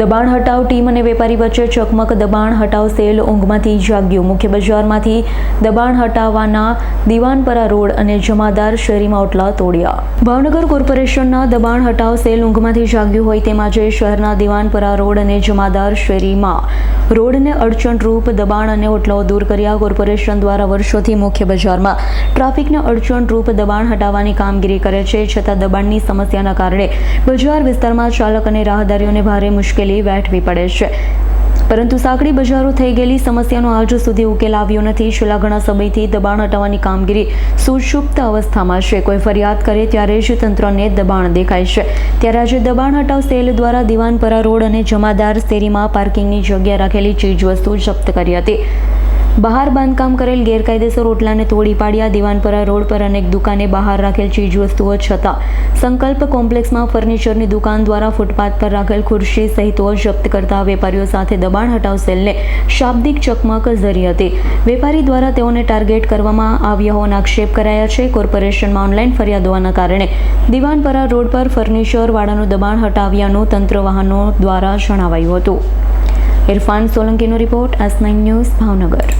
દબાણ હટાવ ટીમ અને વેપારી વચ્ચે ચકમક, દબાણ હટાવ સેલ ઊંઘમાંથી જાગ્યું. મુખ્ય બજારમાંથી દબાણ હટાવવાના દિવાનપરા રોડ અને જમાદાર શેરીમાં ઓટલા તોડ્યા. ભાવનગર કોર્પોરેશનના દબાણ હટાવ સેલ ઊંઘમાંથી જાગ્યું હોય તેમ આજે શહેરના દિવાનપરા રોડ અને જમાદાર શેરીમાં રોડને અડચણરૂપ દબાણ અને ઓટલાઓ દૂર કર્યા. કોર્પોરેશન દ્વારા વર્ષોથી મુખ્ય બજારમાં ટ્રાફિકને અડચણરૂપ દબાણ હટાવવાની કામગીરી કરે છે. છતાં દબાણની સમસ્યાના કારણે બજાર વિસ્તારમાં ચાલક અને રાહદારીઓને ભારે મુશ્કેલી વેઠવી પડે છે. પરંતુ સાંકડી બજારો થઈ ગયેલી સમસ્યાનો આજ સુધી ઉકેલ આવ્યો નથી. છેલ્લા ઘણા સમયથી દબાણ હટાવવાની કામગીરી સુષુપ્ત અવસ્થામાં છે. કોઈ ફરિયાદ કરે ત્યારે જ તંત્રને દબાણ દેખાય છે. ત્યારે આજે દબાણ હટાવ સેલ દ્વારા દિવાનપરા રોડ અને જમાદાર શેરીમાં પાર્કિંગની જગ્યા રાખેલી ચીજવસ્તુ જપ્ત કરી હતી. બહાર બાંધકામ કરેલ ગેરકાયદેસર ઓટલાને તોડી પાડ્યા. દિવાનપરા રોડ પર અનેક દુકાને બહાર રાખેલ ચીજવસ્તુઓ છતાં સંકલ્પ કોમ્પ્લેક્સમાં ફર્નિચરની દુકાન દ્વારા ફૂટપાથ પર રાખેલ ખુરશી સહિતો જપ્ત કરતા વેપારીઓ સાથે દબાણ હટાવ સેલને શાબ્દિક ચકમક ઝરી હતી. વેપારી દ્વારા તેઓને ટાર્ગેટ કરવામાં આવ્યા હોવાના આક્ષેપ કરાયા છે. કોર્પોરેશનમાં ઓનલાઈન ફરિયાદ હોવાના કારણે દિવાનપરા રોડ પર ફર્નિચર વાળાનું દબાણ હટાવ્યાનું તંત્ર વાહનો દ્વારા જણાવાયું હતું. ઇરફાન સોલંકીનો રિપોર્ટ એસ ન્યૂઝ ભાવનગર.